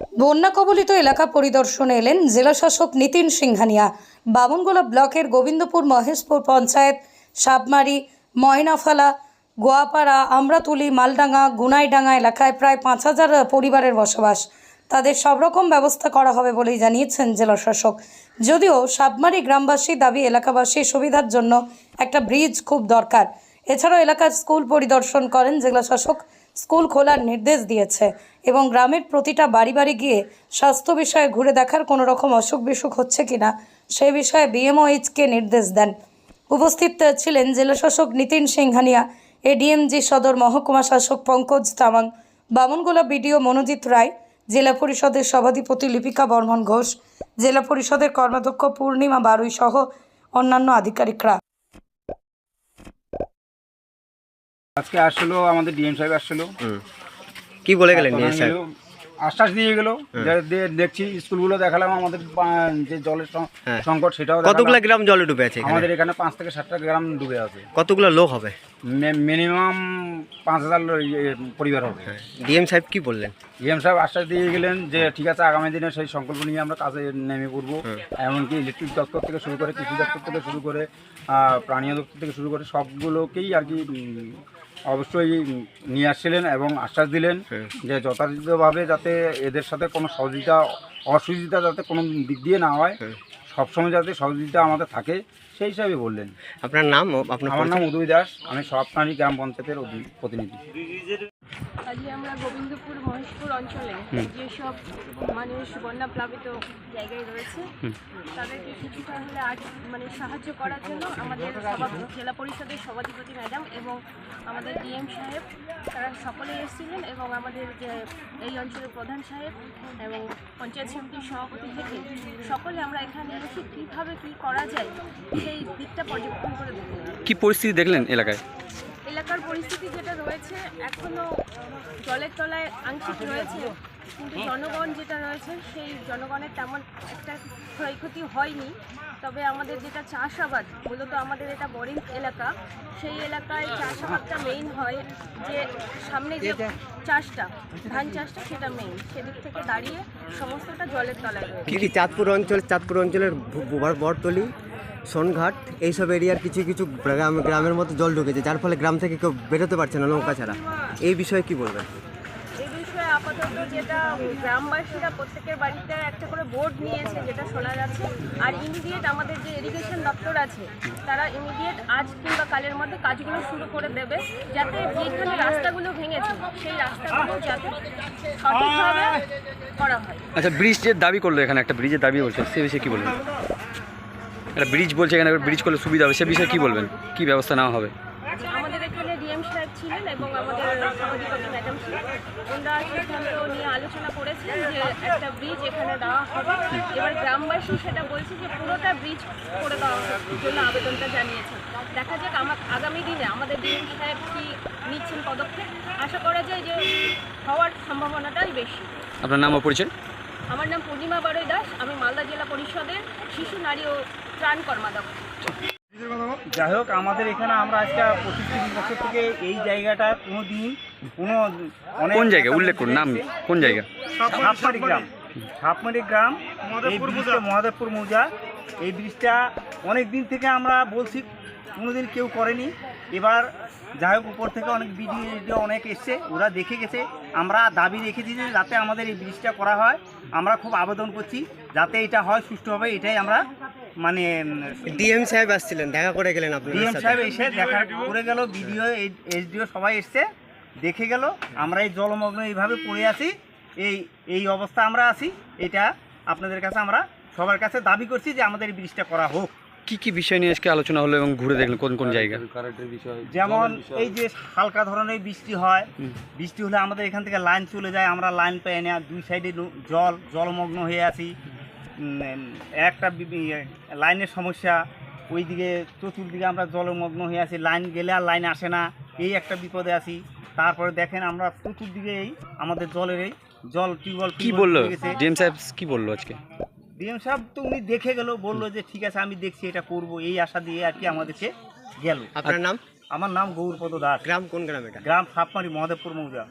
বন্যা কবলিত এলাকা পরিদর্শনে এলেন জেলাশাসক নিতিন সিংহানিয়া। বামনগোলা ব্লকের গোবিন্দপুর মহেশপুর পঞ্চায়েত সাবমারি ময়নাফালা, গোয়াপাড়া, আমরাতুলি, মালডাঙ্গা, গুনাইডাঙ্গা এলাকায় প্রায় পাঁচ হাজার পরিবারের বসবাস। তাদের সব রকম ব্যবস্থা করা হবে বলেই জানিয়েছেন জেলাশাসক যদিও সাবমারি গ্রামবাসী দাবি, এলাকাবাসীর সুবিধার জন্য একটা ব্রিজ খুব দরকার। এছাড়াও এলাকার স্কুল পরিদর্শন করেন জেলাশাসক স্কুল খোলার নির্দেশ দিয়েছে এবং গ্রামের প্রতিটা বাড়ি বাড়ি গিয়ে স্বাস্থ্য বিষয়ে ঘুরে দেখার কোনো রকম অসুখ বিসুখ হচ্ছে কিনা, সে বিষয়ে বিএমওএইচকে নির্দেশ দেন। উপস্থিত ছিলেন জেলাশাসক নিতিন সিংহানিয়া এডিএমজি সদর মহকুমা শাসক পঙ্কজ তামাং, বামনগোলা বিডিও মনোজিৎ রায়, জেলা পরিষদের সভাধিপতি লিপিকা বর্মন ঘোষ, জেলা পরিষদের কর্মাধ্যক্ষ পূর্ণিমা বারুই সহ অন্যান্য আধিকারিকরা। আজকে আসলো আমাদের ডিএম সাহেব আসলো। কি বলে গেলেন ডিএম সাহেব? আশ্বাস দিয়ে গেল দেখছি স্কুলগুলো দেখালাম আমাদের যে জলের হ্যাঁ। সংকট সেটাও কতগুলো গ্রাম জলে ডুবে আছে আমাদের এখানে পাঁচ থেকে সাতটা গ্রাম ডুবে আছে। কতগুলো লোক হবে? মিনিমাম পাঁচ হাজার ইয়ে পরিবার হবে। ডিএম সাহেব কি বললেন? ডিএম সাহেব আশ্বাস দিয়ে গেলেন যে ঠিক আছে আগামী দিনে সেই সংকল্প নিয়ে আমরা কাজে নেমে পড়ব। এমনকি ইলেকট্রিক দপ্তর থেকে শুরু করে কৃষি দপ্তর থেকে শুরু করে প্রাণীয় দপ্তর থেকে শুরু করে সবগুলোকেই আর কি অবশ্যই নিয়ে আসছিলেন এবং আশ্বাস দিলেন যে যথাযথভাবে যাতে এদের সাথে কোনো সহযোগিতা অসুবিধা যাতে কোনো দিক দিয়ে না হয়। সবসময় যাতে সহযোগিতা আমাদের থাকে সেই হিসাবে বললেন। আপনার নাম আপনার আমার নাম? উদয় দাস আমি সব প্রাণী গ্রাম পঞ্চায়েতের প্রতিনিধি। আজকে আমরা গোবিন্দপুর মহেশপুর অঞ্চলে যেসব মানুষ বন্যা প্লাবিত জায়গায় রয়েছে তাদেরকে কিছুটা হলে আজ মানে সাহায্য করার জন্য আমাদের জেলা পরিষদের সভাধিপতি ম্যাডাম এবং আমাদের ডিএম সাহেব তারা সকলেই এসেছিলেন এবং আমাদের যে এই অঞ্চলের প্রধান সাহেব এবং পঞ্চায়েত সমিতির সভাপতি থেকে সকলে আমরা এখানে এসে কীভাবে কী করা যায় সেই দিকটা পর্যবেক্ষণ করে কি পরিস্থিতি দেখলেন এলাকায়? এলাকার পরিস্থিতি যেটা রয়েছে এখনও জলের তলায় আংশিক রয়েছে কিন্তু জনগণ যেটা রয়েছে সেই জনগণের তেমন একটা ক্ষয়ক্ষতি হয়নি। তবে আমাদের যেটা চাষাবাদ মূলত আমাদের এটা বরিং এলাকা সেই এলাকায় চাষাবাদটা মেইন হয় যে সামনে যে চাষটা ধান চাষটা সেটা মেইন সেদিক থেকে দাঁড়িয়ে সমস্তটা জলের তলায় রয়েছে। চাঁদপুর অঞ্চল চাঁদপুর অঞ্চলের বরতলি সোনঘাট এইসব এরিয়ার কিছু কিছু গ্রাম গ্রামের মধ্যে জল ঢুকেছে যার ফলে গ্রাম থেকে কেউ বেরোতে পারছে না নৌকা ছাড়া। এই বিষয়ে কি বলবেন? আপাতত যেটা গ্রামবাসীরা প্রত্যেকের বাড়িতে একটা করে বোর্ড নিয়েছে যেটা শোনা যাচ্ছে। আর ইমিডিয়েট আমাদের যে ইরিগেশন দপ্তর আছে তারা ইমিডিয়েট আজ কিংবা কালের মধ্যে কাজগুলো শুরু করে দেবে যাতে যেখানে রাস্তাগুলো ভেঙেছে সেই রাস্তাগুলো যাতে সঠিকভাবে করা হয়। আচ্ছা ব্রিজের দাবি করল এখানে একটা ব্রিজের দাবি বলছে সে বিষয়ে কি বলবেন? একটা ব্রিজ বলছে এখানে ব্রিজ করলে সুবিধা হবে। সে বিষয়ে কী বলবেন? কী ব্যবস্থা নেওয়া হবে? আমাদের এখানে ডিএম সাহেব ছিলেন এবং আমাদের সভাধিপতি ম্যাডাম ছিলেন। ওনারা সিদ্ধান্ত নিয়ে আলোচনা করেছিলেন যে একটা ব্রিজ এখানে দেওয়া হবে। এবার গ্রামবাসী সেটা বলছে যে পুরোটা ব্রিজ করে জন্য আবেদনটা জানিয়েছেন। দেখা যাক আমার আগামী দিনে আমাদের ডিএম সাহেব কি নিচ্ছেন পদক্ষেপ। আশা করা যায় যে হওয়ার সম্ভাবনাটাই বেশি। আপনার নাম পরিচয়? আমার নাম পূর্ণিমা বারৈ দাস। আমি মালদা জেলা পরিষদের শিশু নারী ও ত্রাণ কর্মাধ্যক্ষ। যাই হোক আমাদের এখানে আমরা আজকে পঁচিশ তিরিশ বছর থেকে এই জায়গাটা কোনো দিন কোনো অনেক কোন জায়গা? উল্লেখ করুন নাম কোন জায়গা? সাপমারি গ্রাম। সাপমারি গ্রাম এই ব্রিজটা মহাদেবপুর মৌজা। এই ব্রিজটা অনেক দিন থেকে আমরা বলছি কোনোদিন কেউ করেনি। এবার যাই হোক উপর থেকে অনেক ভিডিও অনেক এসছে ওরা দেখে গেছে। আমরা দাবি রেখেছি যে যাতে আমাদের এই ব্রিজটা করা হয়। আমরা খুব আবেদন করছি যাতে এটা হয় সুষ্ঠুভাবে এটাই আমরা মানে ডিএম সাহেব আসছিলেন দেখা করে গেলেন আপনি ডিএম সাহেব এসে দেখা করে গেল বিডিও এইচডিও সবাই এসছে দেখে গেল আমরা এই জলমগ্ন এইভাবে পড়ে আছি এই এই অবস্থা আমরা আছি এটা আপনাদের কাছে আমরা সবার কাছে দাবি করছি যে আমাদের এই ব্রিজটা করা হোক। কি কি বিষয় নিয়ে আজকে আলোচনা হলো এবং ঘুরে দেখলেন কোন কোন জায়গা? যেমন এই যে হালকা ধরনের বৃষ্টি হয় বৃষ্টি হলে আমাদের এখান থেকে লাইন চলে যায় আমরা লাইন পেয়ে না দুই সাইডে জল জলমগ্ন হয়ে আছি। একটা লাইনের সমস্যা ওইদিকে চতুর্দিকে আমরা জলমগ্ন হয়ে আছি লাইন গেলে আর লাইন আসে না এই একটা বিপদে আছি। তারপরে দেখেন আমরা চতুর্দিকে এই আমাদের জলের এই জল টিউবওয়েল কি বলল? ডিএম সাহেব কি বলল আজকে? ডিএম সাহেব তো উনি দেখে গেল বলল যে ঠিক আছে আমি দেখছি এটা করব এই আশা দিয়ে আর কি আমাদেরকে গেল। আপনার নাম? আমার নাম গৌরপদ দাস। গ্রাম কোন গ্রাম এটা? গ্রাম সাপমারি মহাদেবপুর মৌজা।